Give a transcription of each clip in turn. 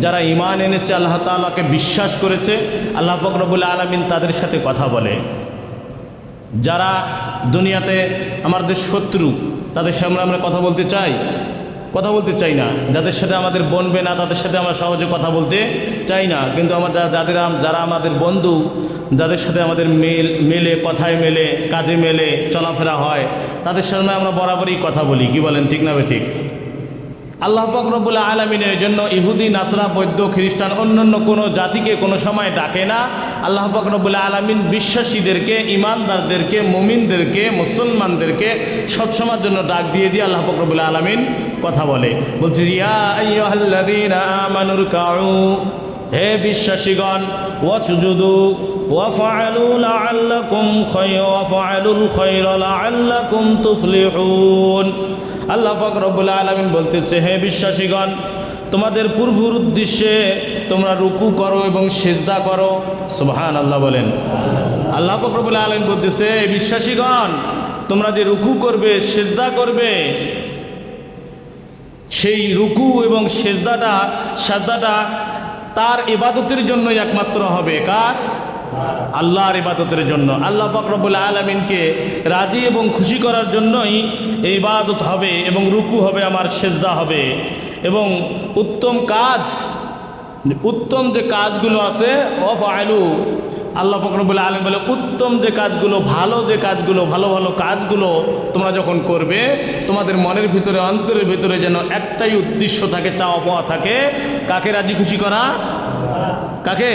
যারা ইমান এনেছে, আল্লাহ তাআলাকে বিশ্বাস করেছে, আল্লাহ ফকরবুল আলমিন তাদের সাথে কথা বলে। যারা দুনিয়াতে আমাদের শত্রু, তাদের সামনে আমরা কথা বলতে চাই, কথা বলতে চাই না। যাদের সাথে আমাদের বনবে না, তাদের সাথে আমরা সহজে কথা বলতে চাই না। কিন্তু আমার যা- যাদের যারা আমাদের বন্ধু, যাদের সাথে আমাদের মেল মেলে, কথায় মেলে, কাজে মেলে, চলাফেরা হয়, তাদের সামনে আমরা বরাবরই কথা বলি। কি বলেন, ঠিক না ঠিক? আল্লাহ ফকরবুল্লা আলমিনের জন্য ইহুদি, নাসরা, বৌদ্ধ, খ্রিস্টান, অন্যান্য কোনো জাতিকে কোনো সময় ডাকে না। আল্লাহ ফকরবুল আলমিন বিশ্বাসীদেরকে, ইমানদারদেরকে, মুমিনদেরকে, মুসলমানদেরকে সবসময়ের জন্য ডাক দিয়ে দিয়ে আল্লাহ ফকরবুল আলমিন কথা বলে। বলছি আমানুর হে বিশ্বাসীগণ, ওয়াসজুদু ওয়াফআলু লাআল্লাকুম খায় ওয়াফআলুল খায়রা আল্লাহ পাক রব্বুল আলামিন বলতেছে, হে বিশ্বাসীগণ, তোমাদের পূর্বর উদ্দেশ্যে তোমরা রুকু করো এবং সেজদা করো। সুবহান আল্লাহ বলেন। আল্লাহ পাক রব্বুল আলামিন বলতেছে বিশ্বাসীগণ, তোমরা যে রুকু করবে, সেজদা করবে, সেই রুকু এবং সেজদাটা, সাজদাটা তার ইবাদতের জন্যই একমাত্র হবে। কার? আল্লাহর ইবাদতের জন্য। আল্লাহ ফাকরবুল আলমিনকে রাজি এবং খুশি করার জন্যই এই ইবাদত হবে এবং রুকু হবে, আমার সেজদা হবে। এবং উত্তম কাজ, উত্তম যে কাজগুলো আছে অফ আলু আল্লাহ ফকরবুল আলম বলে, উত্তম যে কাজগুলো, ভালো যে কাজগুলো, ভালো ভালো কাজগুলো তোমরা যখন করবে, তোমাদের মনের ভিতরে, অন্তরের ভিতরে যেন একটাই উদ্দেশ্য থাকে, চাওয়া পাওয়া থাকে, কাকে রাজি খুশি করা? কাকে?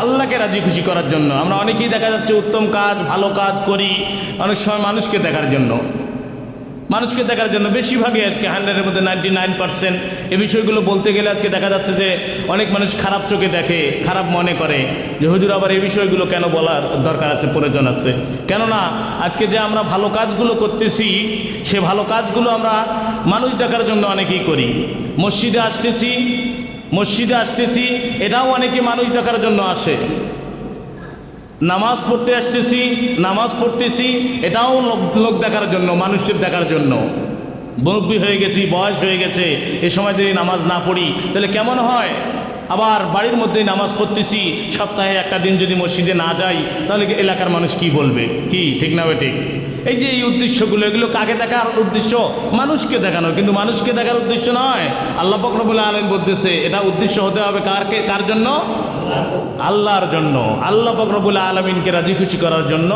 আল্লাহকে রাজি খুশি করার জন্য। আমরা অনেকেই দেখা যাচ্ছে উত্তম কাজ, ভালো কাজ করি, অনেক সময় মানুষকে দেখার জন্য। মানুষকে দেখার জন্য বেশিরভাগই আজকে হান্ড্রেডের মধ্যে নাইনটি নাইন পার্সেন্ট এই বিষয়গুলো বলতে গেলে আজকে দেখা যাচ্ছে যে অনেক মানুষ খারাপ চোখে দেখে, খারাপ মনে করে যে হুজুর আবার এই বিষয়গুলো কেন বলার দরকার আছে, প্রয়োজন আছে। কেননা আজকে যে আমরা ভালো কাজগুলো করতেছি, সে ভালো কাজগুলো আমরা মানুষ দেখার জন্য অনেকেই করি। মসজিদে আসতেছি মসজিদে আসতেছি, এটাও অনেকে মানুষ দেখার জন্য আসে। নামাজ পড়তে আসতেছি, নামাজ পড়তেছি, এটাও লোক লোক দেখার জন্য, মানুষের দেখার জন্য। মুরব্বী হয়ে গেছি, বয়স হয়ে গেছে, এ সময় যদি নামাজ না পড়ি, তাহলে কেমন হয়? আবার বাড়ির মধ্যেই নামাজ পড়তেছি, সপ্তাহে একটা দিন যদি মসজিদে না যাই, তাহলে এলাকার মানুষ কি বলবে? কি, ঠিক না ঠিক এই যে এই উদ্দেশ্যগুলো, এগুলো কাকে দেখার উদ্দেশ্য? মানুষকে দেখানো, কিন্তু মানুষকে দেখার উদ্দেশ্য নয়। আল্লাহ ফকরবুল আলম বলতেছে, এটা উদ্দেশ্য হতে হবে কারকে কার জন্য? আল্লাহর জন্য, আল্লাহ ফকরবুল আলমিনকে রাজি খুশি করার জন্য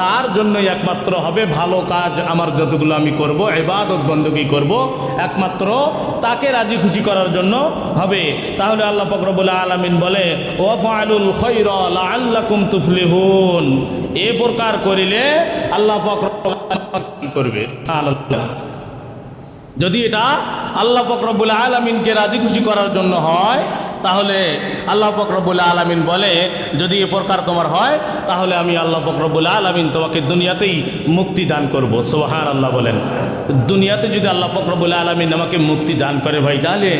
তার জন্যই একমাত্র হবে ভালো কাজ আমার যতগুলো আমি করব এবাদত বন্দী করব, একমাত্র তাকে রাজি খুশি করার জন্য হবে। তাহলে আল্লাহ ফকরবুল আলমিন বলে ওয়াফালুল খৈর আল্লাকুম তুফলিহুন। এ প্রকার করিলে আল্লাহ ফকর করবে? যদি এটা আল্লাহ ফকরবুল আলমিনকে রাজি খুশি করার জন্য হয় তাহলে আল্লাহ ফকরবুল আলমিন বলে, যদি এ প্রকার তোমার হয়, তাহলে আমি আল্লাহ ফকরবুল আলমিন তোমাকে দুনিয়াতেই মুক্তি দান করব। সোহান আল্লাহ বলেন। দুনিয়াতে যদি আল্লাহ ফকরবুল আলমিন আমাকে মুক্তি দান করে ভাই, তাহলে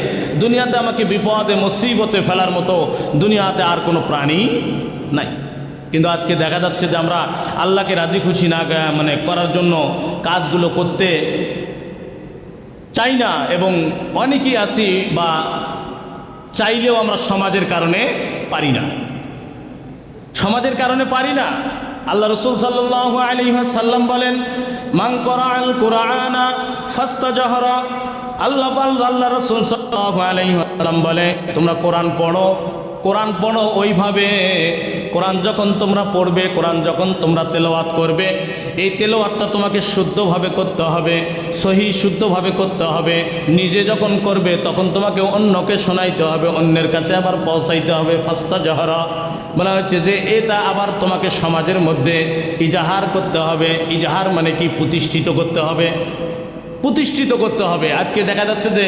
দুনিয়াতে আমাকে বিপদে, মুসিবতে ফেলার মতো দুনিয়াতে আর কোনো প্রাণী নাই। কিন্তু আজকে দেখা যাচ্ছে যে আমরা আল্লাহকে রাজি খুশি না মানে করার জন্য কাজগুলো করতে চাই না, এবং অনেকেই আছি বা চাইলেও আমরা সমাজের কারণে পারি না। সমাজের কারণে পারি না। আল্লাহ রসুল সাল্লাহ সাল্লাম বলেন মাং করাল কোরআনা ফাস্তা জহরা আল্লাহ আল্লাহ রসুল সাল্লাম বলে, তোমরা কোরআন পড়ো কোরআন পড়ো ওইভাবে। কোরআন যখন তোমরা পড়বে, কোরআন যখন তোমরা তেলাওয়াত করবে, এই তেলাওয়াতটা তোমাকে শুদ্ধভাবে করতে হবে, সহি শুদ্ধভাবে করতে হবে। নিজে যখন করবে, তখন তোমাকে অন্যকে শোনাইতে হবে, অন্যের কাছে আবার পৌঁছাইতে হবে। ফাস্তা জহরা বলা হচ্ছে যে, এটা আবার তোমাকে সমাজের মধ্যে ইজাহার করতে হবে। ইজাহার মানে কি? প্রতিষ্ঠিত করতে হবে। প্রতিষ্ঠিত করতে হবে। আজকে দেখা যাচ্ছে যে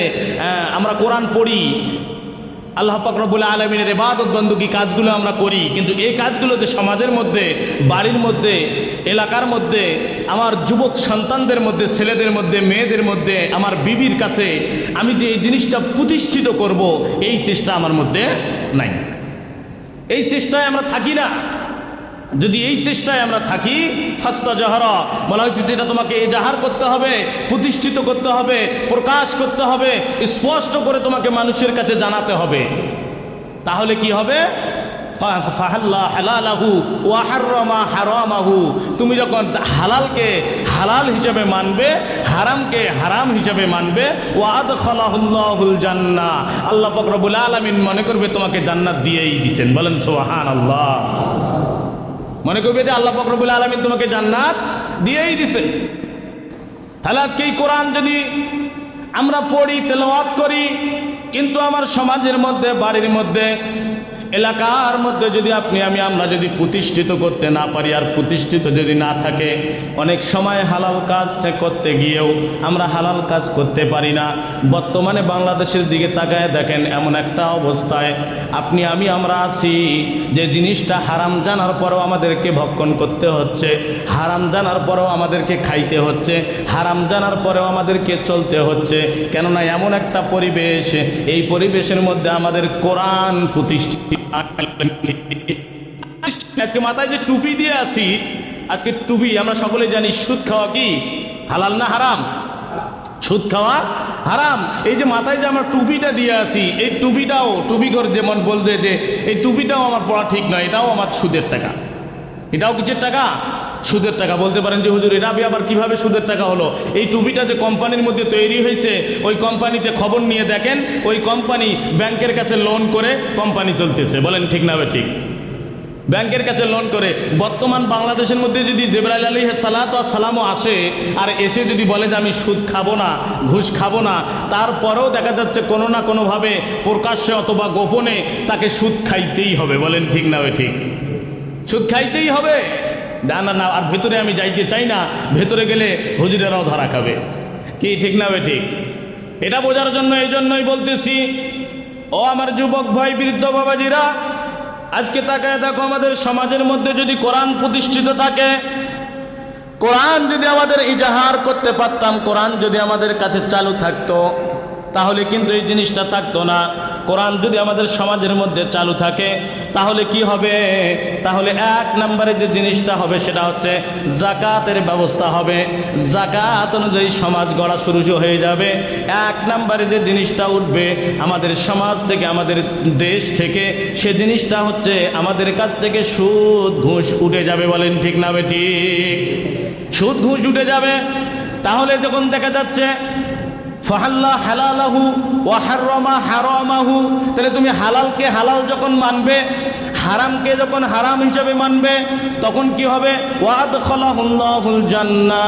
আমরা কোরআন পড়ি আল্লাহ পাকরবুল আলমিনের এবাদত বন্দুকি কাজগুলো আমরা করি, কিন্তু এই কাজগুলো যে সমাজের মধ্যে, বাড়ির মধ্যে, এলাকার মধ্যে, আমার যুবক সন্তানদের মধ্যে, ছেলেদের মধ্যে, মেয়েদের মধ্যে, আমার বিবির কাছে আমি যে এই জিনিসটা প্রতিষ্ঠিত করব, এই চেষ্টা আমার মধ্যে নাই। এই চেষ্টায় আমরা থাকি না। যদি এই চেষ্টায় আমরা থাকি, ফাস্তা জাহারা, বলা হয়েছে যেটা তোমাকে এজাহার করতে হবে, প্রতিষ্ঠিত করতে হবে, প্রকাশ করতে হবে, স্পষ্ট করে তোমাকে মানুষের কাছে জানাতে হবে। তাহলে কি হবে? তুমি যখন হালালকে হালাল হিসেবে মানবে, হারামকে হারাম হিসেবে মানবে জান্নাহ। আল্লাহ পাক রব্বুল আলামিন মনে করবে তোমাকে জান্নাত দিয়েই দিছেন। বলেন সুবহানাল্লাহ। মনে করবে যে আল্লাহ ফকরবুল আলমিন তোমাকে জান্নাত দিয়েই দিছে তাহলে আজকে এই কোরআন যদি আমরা পড়ি, তেলাওয়াত করি, কিন্তু আমার সমাজের মধ্যে, বাড়ির মধ্যে এলাকার মধ্যে যদি আপনি, আমি, আমরা যদি প্রতিষ্ঠিত করতে না পারি, আর প্রতিষ্ঠিত যদি না থাকে, অনেক সময় হালাল কাজ করতে গিয়েও আমরা হালাল কাজ করতে পারি না। বর্তমানে বাংলাদেশের দিকে তাকায় দেখেন, এমন একটা অবস্থায় আপনি, আমি, আমরা আছি যে জিনিসটা হারাম জানার পরেও আমাদেরকে ভক্ষণ করতে হচ্ছে, হারাম জানার পরেও আমাদেরকে খাইতে হচ্ছে, হারাম জানার পরেও আমাদেরকে চলতে হচ্ছে। কেননা এমন একটা পরিবেশ, এই পরিবেশের মধ্যে আমাদের কোরআন প্রতিষ্ঠিত আজকে মাথায় যে টুপি দিয়ে আছি, আজকে টুপি আমরা সকলে জানি সুদ খাওয়া কি? হালাল না হারাম? সুদ খাওয়া হারাম। এই যে মাথায় যে আমার টুপিটা দিয়ে আসি এই টুপিটাও টুপি করে যেমন বলবে যে, এই টুপিটাও আমার পড়া ঠিক নয়, এটাও আমার সুদের টাকা। এটাও কিসের টাকা? সুদের টাকা। বলতে পারেন যে, হুজুর, এটা আবার কীভাবে সুদের টাকা হলো? এই টুপিটা যে কোম্পানির মধ্যে তৈরি হয়েছে, ওই কোম্পানিতে খবর নিয়ে দেখেন, ওই কোম্পানি ব্যাংকের কাছে লোন করে কোম্পানি চলতেছে। বলেন ঠিক না ঠিক? ব্যাংকের কাছে লোন করে। বর্তমান বাংলাদেশের মধ্যে যদি জেবরাইল আলী সালাত সালামও আসে, আর এসে যদি বলে যে, আমি সুদ খাব না, ঘুষ খাব না, তারপরেও দেখা যাচ্ছে কোনো না কোনোভাবে প্রকাশ্যে অথবা গোপনে তাকে সুদ খাইতেই হবে। বলেন ঠিক না ঠিক? সুদ খাইতেই হবে। না না আর ভেতরে আমি যাইতে চাই না। ভেতরে গেলে হুজুরেরাও ধরা খাবে। কি ঠিক না ঠিক? এটা বোঝার জন্য এই জন্যই বলতেছি, ও আমার যুবক ভাই, বৃদ্ধ বাবাজিরা, আজকে তাকায় দেখো আমাদের সমাজের মধ্যে যদি কোরআন প্রতিষ্ঠিত থাকে, কোরআন যদি আমাদের ইজাহার করতে পারতাম, কোরআন যদি আমাদের কাছে চালু থাকতো, তাহলে কিন্তু এই জিনিসটা থাকতো না। কোরআন যদি আমাদের সমাজের মধ্যে চালু থাকে, তাহলে কি হবে? তাহলে এক নম্বরে যে জিনিসটা হবে সেটা হচ্ছে জাকাতের ব্যবস্থা হবে। জাকাত অনুযায়ী সমাজ গড়া শুরু হয়ে যাবে। এক নম্বরে যে জিনিসটা উঠবে আমাদের সমাজ থেকে, আমাদের দেশ থেকে, সে জিনিসটা হচ্ছে আমাদের কাছ থেকে সুদ ঘুষ উঠে যাবে বলেন ঠিক না বে ঠিক? সুদ ঘুষ উঠে যাবে। তাহলে যখন দেখা যাচ্ছে ফাহাল্লা হালালাহু ওয়া হারমা হারামাহু। তাহলে তুমি হালালকে হালাল যখন মানবে, হারামকে যখন হারাম হিসেবে মানবে, তখন কি হবে? ওয়াদ খলাহুল্লাহুল জান্না।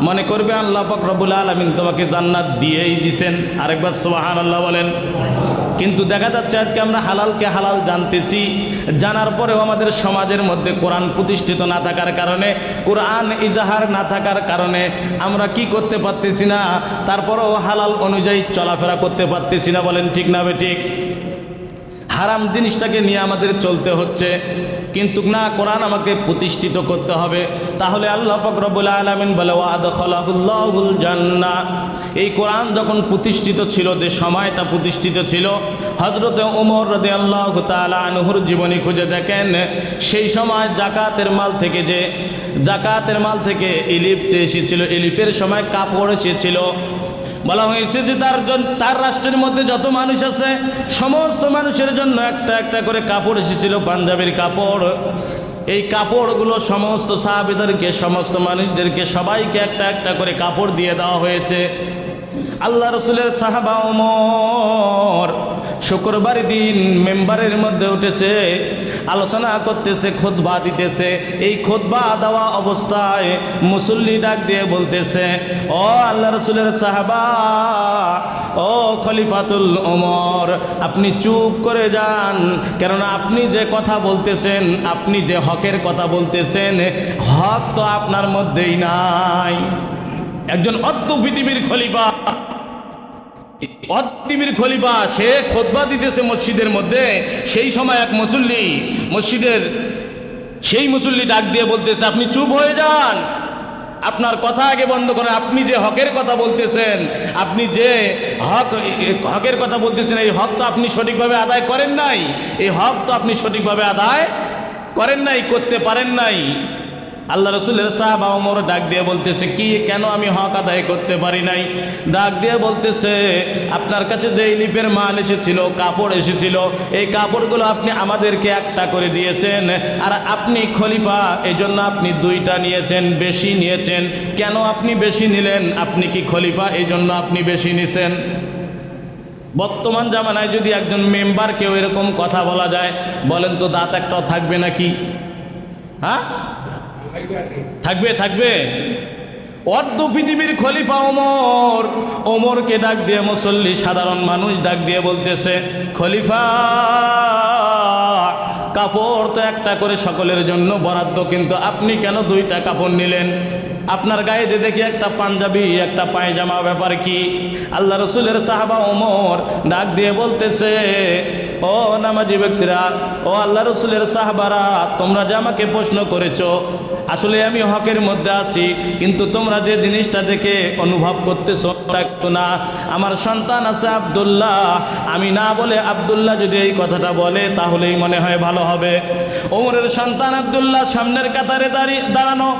মনে করবে আল্লাহ পাক রব্বুল আলামিন তোমাকে জান্নাত দিয়েই দিছেন। আরেকবার আল্লাহ বলেন। কিন্তু দেখা যাচ্ছে আজকে আমরা হালালকে হালাল জানতেছি। জানার পরেও আমাদের সমাজের মধ্যে কোরআন প্রতিষ্ঠিত না থাকার কারণে, কোরআন ইজাহার না থাকার কারণে আমরা কি করতে পারতেছি না, তারপরেও হালাল অনুযায়ী চলাফেরা করতে পারতেছি না বলেন ঠিক না বে ঠিক? হারাম জিনিসটাকে নিয়ে আমাদের চলতে হচ্ছে। কিন্তু না, কোরআন আমাকে প্রতিষ্ঠিত করতে হবে। তাহলে আল্লাহ ফকরবুল আলমিন বলে ওয়াদ খলাহুল্লাহুল জান্না। এই কোরআন যখন প্রতিষ্ঠিত ছিল, যে সময়টা প্রতিষ্ঠিত ছিল হজরতে ওমর রদে আল্লাহ আনহুর জীবনী খুঁজে দেখেন, সেই সময় জাকাতের মাল থেকে যে জাকাতের মাল থেকে ইলিপ যে এসেছিল, ইলিপের সময় কাপড় এসেছিল বলা হয়েছে যে তার তার রাষ্ট্রের মধ্যে যত মানুষ আছে, সমস্ত মানুষের জন্য একটা একটা করে কাপড় এসেছিল, পাঞ্জাবের কাপড়। এই কাপড়গুলো সমস্ত সাহাবিদেরকে, সমস্ত মানুষদেরকে সবাইকে একটা একটা করে কাপড় দিয়ে দেওয়া হয়েছে। আল্লাহ রসুলের সাহাবা ওমর শুক্রবার দিন মেম্বারের মধ্যে উঠেছে, আলোচনা করতেছে, খোদবা দিতেছে। এই খোদবা দেওয়া অবস্থায় মুসল্লি ডাক দিয়ে বলতেছে, ও আল্লাহ রসুলের সাহাবা, ও খলিফাতুল ওমর আপনি চুপ করে যান। কেননা আপনি যে কথা বলতেছেন, আপনি যে হকের কথা বলতেছেন, হক তো আপনার মধ্যেই নাই। একজন অদ্য পৃথিবীর খলিফা। অদ্দিবির খলিফা, সে খোদবা দিতেছে মসজিদের মধ্যে। সেই সময় এক মুসল্লি মসজিদের, সেই মুসল্লি ডাক দিয়ে বলতেছে, আপনি চুপ হয়ে যান। আপনার কথা আগে বন্ধ করেন। আপনি যে হকের কথা বলতেছেন, আপনি যে হক, হকের কথা বলতেছেন, এই হক তো আপনি সঠিকভাবে আদায় করেন নাই। এই হক তো আপনি সঠিকভাবে আদায় করেন নাই, করতে পারেন নাই। আল্লাহ রসুলের সাহাবা ওমর ডাক দিয়ে বলতেছে, কি, কেন আমি হক আদায় করতে পারি নাই? ডাক দিয়ে বলতেছে, আপনার কাছে যে লিপের মাল এসেছিল, কাপড় এসেছিল, এই কাপড়গুলো আপনি আমাদেরকে একটা করে দিয়েছেন, আর আপনি খলিফা এই জন্য আপনি দুইটা নিয়েছেন, বেশি নিয়েছেন। কেন আপনি বেশি নিলেন? আপনি কি খলিফা? এই জন্য আপনি বেশি নিছেন। বর্তমান জামানায় যদি একজন মেম্বার কেউ এরকম কথা বলা যায়, বলেন তো দাঁত একটাও থাকবে নাকি? হ্যাঁ? থাকবে থাকবে। অর্ধ পৃথিবীর খলিফা ওমর। ওমরকে ডাক দিয়ে মুসল্লি, সাধারণ মানুষ ডাক দিয়ে বলতেছে, খলিফা, কাপড় তো একটা করে সকলের জন্য বরাদ্দ, কিন্তু আপনি কেন দুইটা কাপড় নিলেন? আপনার গায়ে যে দেখি একটা পাঞ্জাবি, একটা পায়জামা, ব্যাপার কি? আল্লাহ রসুলের সাহাবা ওমর ডাক দিয়ে বলতেছে ও নামাজি ব্যক্তিরা, ও আল্লাহ রসুলের সাহাবারা, তোমরা যে আমাকে প্রশ্ন করেছ, আসলে আমি হকের মধ্যে আছি, কিন্তু তোমরা যে জিনিসটা দেখে অনুভব করতেছো না। আমার সন্তান আছে আবদুল্লাহ, আমি না বলে আবদুল্লাহ যদি এই কথাটা বলে, তাহলেই মনে হয় ভালো হবে। ওমরের সন্তান আবদুল্লাহ সামনের কাতারে দাঁড়িয়ে দাঁড়ানো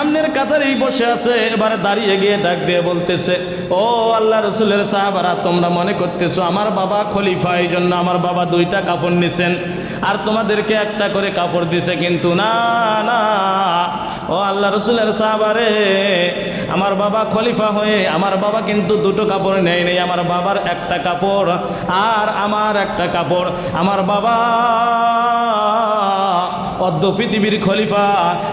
সামনের কাতারেই বসে আছে, এবারে দাঁড়িয়ে গিয়ে ডাক দিয়ে বলতেছে, ও আল্লাহ রসুলের সাহাবারা, তোমরা মনে করতেছো আমার বাবা খলিফা এই জন্য আমার বাবা দুইটা কাপড় নিছেন, আর তোমাদেরকে একটা করে কাপড় দিছে, কিন্তু না না, ও আল্লাহ রসুলের সাহাবারে, আমার বাবা খলিফা হয়ে, আমার বাবা কিন্তু দুটো কাপড় নেয় নেই, আমার বাবার একটা কাপড় আর আমার একটা কাপড়, আমার বাবা অর্ধ পৃথিবীর খলিফা।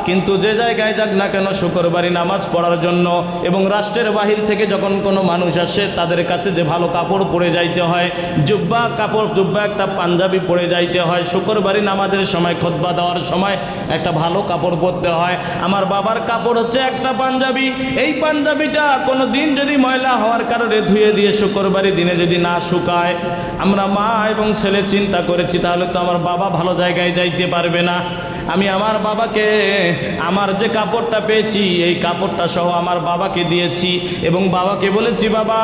কিন্তু যে জায়গায় যাক না কেন শুক্রবারই নামাজ পড়ার জন্য এবং রাষ্ট্রের বাহির থেকে যখন কোনো মানুষ আসে, তাদের কাছে যে ভালো কাপড় পরে যাইতে হয়, জুব্বা কাপড়, জুব্বা একটা পাঞ্জাবি পরে যাইতে হয়, শুক্রবারই নামাজের সময়, খোদবা দেওয়ার সময় একটা ভালো কাপড় পরতে হয়। আমার বাবার কাপড় হচ্ছে একটা পাঞ্জাবি। এই পাঞ্জাবিটা কোনো দিন যদি ময়লা হওয়ার কারণে ধুয়ে দিয়ে শুক্রবারই দিনে যদি না শুকায়, আমরা মা এবং ছেলে চিন্তা করেছি, তাহলে তো আমার বাবা ভালো জায়গায় যাইতে পারবে না। আমি আমার বাবাকে, আমার যে কাপড়টা পেয়েছি, এই কাপড়টা সহ আমার বাবাকে দিয়েছি। এবং বাবাকে বলেছি, বাবা,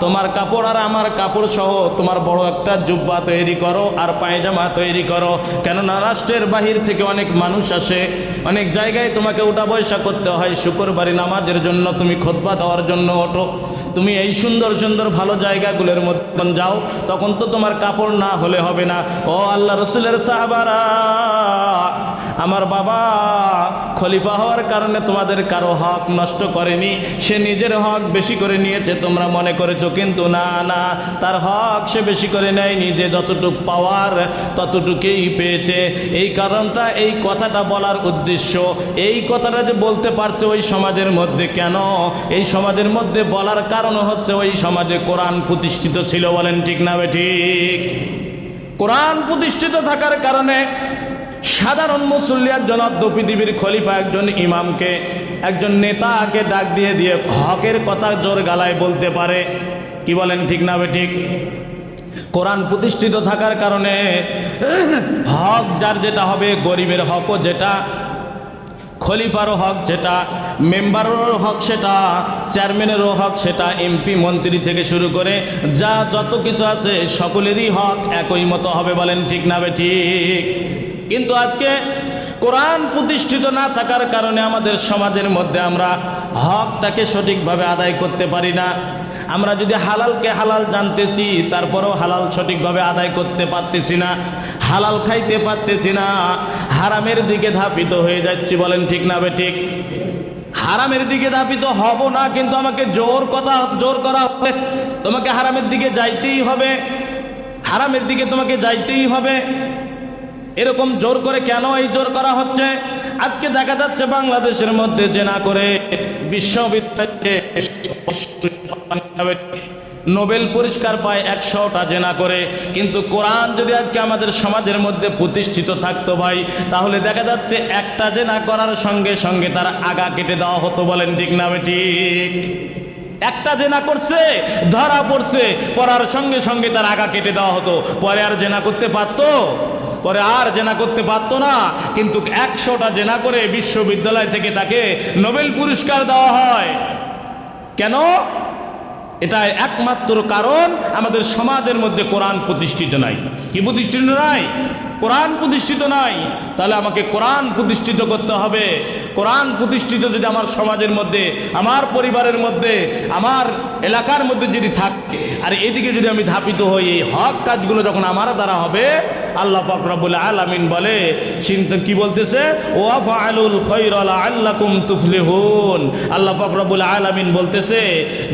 তোমার কাপড় আর আমার কাপড় সহ তোমার বড় একটা জুব্বা তৈরি করো আর পায়জামা তৈরি করো। কেননা রাষ্ট্রের বাহির থেকে অনেক মানুষ আসে, অনেক জায়গায় তোমাকে উঠা পয়সা করতে হয়। শুক্রবারই নামাজের জন্য, তুমি খোদবা দেওয়ার জন্য ওঠো। তুমি এই সুন্দর সুন্দর, ভালো জায়গাগুলোর মধ্যে যাও, তখন তো তোমার কাপড় না হলে হবে না। ও আল্লাহ রসুলের সাহাবারা আমার বাবা খলিফা হওয়ার কারণে তোমাদের কারও হক নষ্ট করেনি। সে নিজের হক বেশি করে নিয়েছে, তোমরা মনে করেছ, কিন্তু না না, তার হক সে বেশি করে নেয়নি, যে যতটুক পাওয়ার ততটুকুই পেয়েছে। এই কারণটা, এই কথাটা বলার উদ্দেশ্য, এই কথাটা যে বলতে পারছে ওই সমাজের মধ্যে কেন? এই সমাজের মধ্যে বলার কারণ হচ্ছে ওই সমাজে কোরআন প্রতিষ্ঠিত ছিল বলেন ঠিক না ঠিক? কোরআন প্রতিষ্ঠিত থাকার কারণে সাধারণ মুসল্লি একজন অর্ধ পৃথিবীর খলিফা, একজন ইমামকে, একজন নেতাকে ডাক দিয়ে দিয়ে হকের কথা জোর গালায় বলতে পারে। কি বলেন ঠিক না বে ঠিক? কোরআন প্রতিষ্ঠিত থাকার কারণে হক যার যেটা হবে, গরিবের হকও যেটা, খলিফারও হক যেটা, মেম্বারেরও হক সেটা, চেয়ারম্যানেরও হক সেটা, এমপি, মন্ত্রী থেকে শুরু করে যা যত কিছু আছে সকলেরই হক একই মতো হবে বলেন ঠিক না বে ঠিক? কিন্তু আজকে কোরআন প্রতিষ্ঠিত না থাকার কারণে আমাদের সমাজের মধ্যে আমরা হকটাকে সঠিকভাবে আদায় করতে পারি না। আমরা যদি হালালকে হালাল জানতেছি, তারপরেও হালাল সঠিকভাবে আদায় করতে পারতেছি না, হালাল খাইতে পারতেছি না, হারামের দিকে ধাপিত হয়ে যাচ্ছি, বলেন ঠিক না বে ঠিক? হারামের দিকে ধাপিত হব না, কিন্তু আমাকে জোর কথা, জোর করা হবে। তোমাকে হারামের দিকে যাইতেই হবে। হারামের দিকে তোমাকে যাইতেই হবে। এরকম জোর করে কেন এই জোর করা হচ্ছে? আজকে দেখা যাচ্ছে বাংলাদেশের মধ্যে জেনা করে বিশ্ববিদ্যালয়ে নোবেল পুরস্কার পায় একশোটা জেনা করে। কিন্তু কোরআন যদি আজকে আমাদের সমাজের মধ্যে প্রতিষ্ঠিত থাকতো ভাই, তাহলে দেখা যাচ্ছে একটা জেনা করার সঙ্গে সঙ্গে তার আগা কেটে দেওয়া হতো বলেন ঠিক না ঠিক? একটা জেনা করছে, ধরা পড়ছে, পড়ার সঙ্গে সঙ্গে তার আগা কেটে দেওয়া হতো। পরে আর জেনা করতে পারতো পরে আর জেনা করতে পারত না। কিন্তু একশোটা জেনা করে বিশ্ববিদ্যালয় থেকে তাকে নোবেল পুরস্কার দেওয়া হয়। কেন? এটা একমাত্র কারণ আমাদের সমাজের মধ্যে কোরআন প্রতিষ্ঠিত নাই। কি প্রতিষ্ঠিত নাই? কোরআন প্রতিষ্ঠিত নাই। তাহলে আমাকে কোরআন প্রতিষ্ঠিত করতে হবে। কোরআন প্রতিষ্ঠিত যদি আমার সমাজের মধ্যে, আমার পরিবারের মধ্যে, আমার এলাকার মধ্যে যদি থাকে, আর এদিকে যদি আমি ধাপিত হই, এই হক কাজগুলো যখন আমার দ্বারা হবে, আল্লাহ ফাকরাবুল আলামিন বলে, চিন্তা কি বলতেছে? ও আফআলুল খৈরালা আল্লাকুম তুফলিহুন। আল্লাহ ফাকরাবুল আলামিন বলতেছে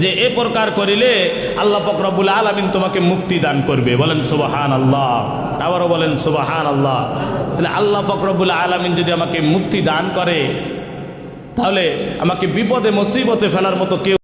যে, এ প্রকার করিলে আল্লাহ ফাকরাবুল আলামিন তোমাকে মুক্তি দান করবে। বলেন সুবাহান আল্লাহ আবারও বলেন সুবাহান আল্লাহ তাহলে আল্লাহ ফকরবুল আলমিন যদি আমাকে মুক্তি দান করে, তাহলে আমাকে বিপদে, মুসিবতে ফেলার মতো কেউ